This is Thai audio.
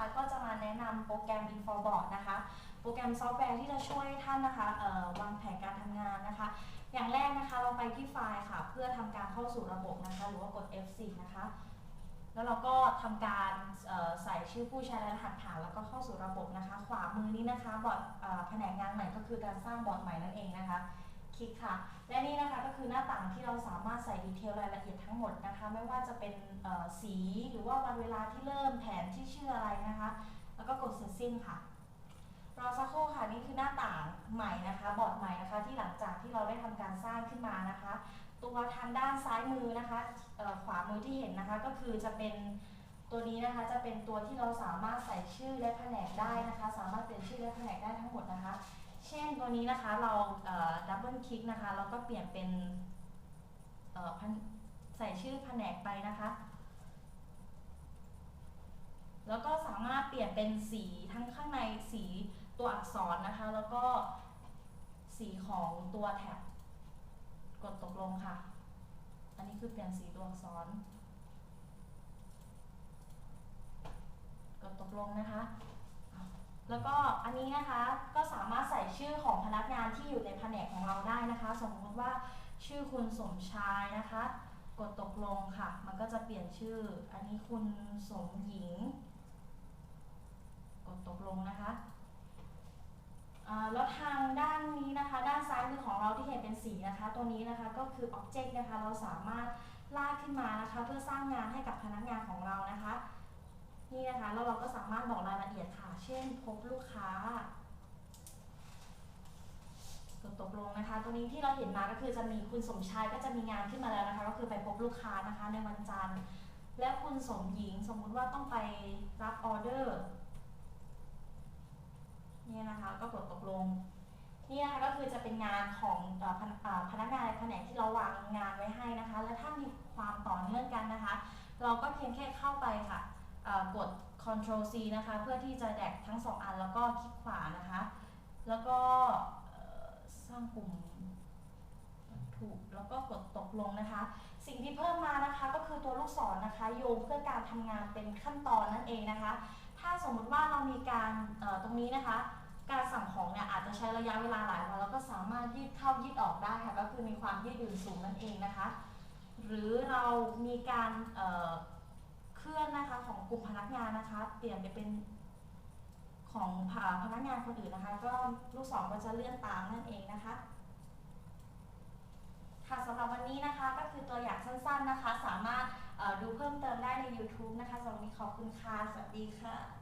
นะคะก็จะมาแนะนำโปรแกรม Inforbot นะคะ โปรแกรมซอฟต์แวร์ที่จะช่วยท่านนะคะวางแผนการทำงานนะคะ อย่างแรกนะคะเราไปที่ไฟล์ค่ะ เพื่อทำการเข้าสู่ระบบนะคะ หรือว่ากด F4 นะคะ แล้วเราก็ทำการใส่ชื่อผู้ใช้และรหัสผ่านแล้วก็เข้าสู่ระบบนะคะ ขวามือนี้นะคะบอร์ดแผนกงานใหม่ก็คือการสร้างบอร์ดใหม่นั่นเองนะคะ ลิกค่ะ และนี่นะคะก็คือหน้าต่างที่เราสามารถใส่ดีเทลรายละเอียดทั้งหมดนะคะ ไม่ว่าจะเป็นสีหรือว่าวันเวลาที่เริ่มแผนที่ชื่ออะไรนะคะ แล้วก็กดเสร็จสิ้นค่ะรอสักครู่ค่ะนี่คือหน้าต่างใหม่นะคะ บอร์ดใหม่นะคะ ที่หลังจากที่เราได้ทำการสร้างขึ้นมานะคะ ตัวทางด้านซ้ายมือนะคะขวามือที่เห็นนะคะ ก็คือจะเป็นตัวนี้นะคะจะเป็นตัวที่เราสามารถใส่ชื่อและแผนกได้นะคะ สามารถเปลี่ยนชื่อและแผนกได้ทั้งหมดนะคะ เช่นตัวนี้นะคะเราดับเบิลคลิกนะคะแล้วก็เปลี่ยนเป็นเอ่อพันใส่ชื่อแผนกไปนะคะ แล้วก็สามารถเปลี่ยนเป็นสีทั้งข้างในสีตัวอักษรนะคะ แล้วก็สีของตัวแท็บกดตกลงค่ะ อันนี้คือเปลี่ยนสีตัวอักษร กดตกลงนะคะ แล้วก็อันนี้นะคะก็สามารถใส่ ชื่อของพนักงานที่อยู่ในแผนกของเราได้นะคะ สมมติว่าชื่อคุณสมชายนะคะ กดตกลงค่ะ มันก็จะเปลี่ยนชื่อ อันนี้คุณสมหญิง กดตกลงนะคะแล้วทางด้านนี้นะคะ ด้านซ้ายมือของเราที่เห็นเป็นสีนะคะ ตัวนี้นะคะก็คือ Object นะคะ เราสามารถลากขึ้นมานะคะ เพื่อสร้างงานให้กับพนักงานของเรานะคะ นี่นะคะแล้วเราก็สามารถบอกรายละเอียดค่ะ เช่นพบลูกค้า กดตกลงนะคะ ตัวนี้ที่เราเห็นมาก็คือจะมีคุณสมชายก็จะมีงานขึ้นมาแล้วนะคะ ก็คือไปพบลูกค้านะคะในวันจันทร์ และคุณสมหญิงสมมุติว่าต้องไปรับออเดอร์นี่นะคะ ก็กดตกลงนี่นะคะก็คือจะเป็นงานของอพนักงานแผนกที่เราวางงานไว้ให้นะคะ และถ้ามีความต่อเนื่องกันนะคะ เราก็เพียงแค่เข้าไปค่ะกด Ctrl C นะคะ เพื่อที่จะแดกทั้งสองอันแล้วก็คลิกขวานะคะ แล้วก็ สร้างปุ่มถูกแล้วก็กดตกลงนะคะ สิ่งที่เพิ่มมานะคะก็คือตัวลูกศรนะคะ โยงเพื่อการทำงานเป็นขั้นตอนนั่นเองนะคะ ถ้าสมมุติว่าเรามีการตรงนี้นะคะ การสั่งของเนี่ยอาจจะใช้ระยะเวลาหลายวันแล้วก็สามารถยืดเข้ายืดออกได้ค่ะก็คือมีความยืดหยุ่นสูงนั่นเองนะคะ หรือเรามีการเเคลื่อนนะคะของกลุ่มพนักงานนะคะ เปลี่ยนไปเป็น ของพนักงานคนอื่นนะคะ ก็ลูกศรก็จะเลื่อนตามนั่นเองนะคะค่ะสำหรับวันนี้นะคะก็คือตัวอย่างสั้นๆนะคะ สามารถดูเพิ่มเติมได้ใน YouTube นะคะสำหรับวันนี้ขอบคุณค่ะ สวัสดีค่ะ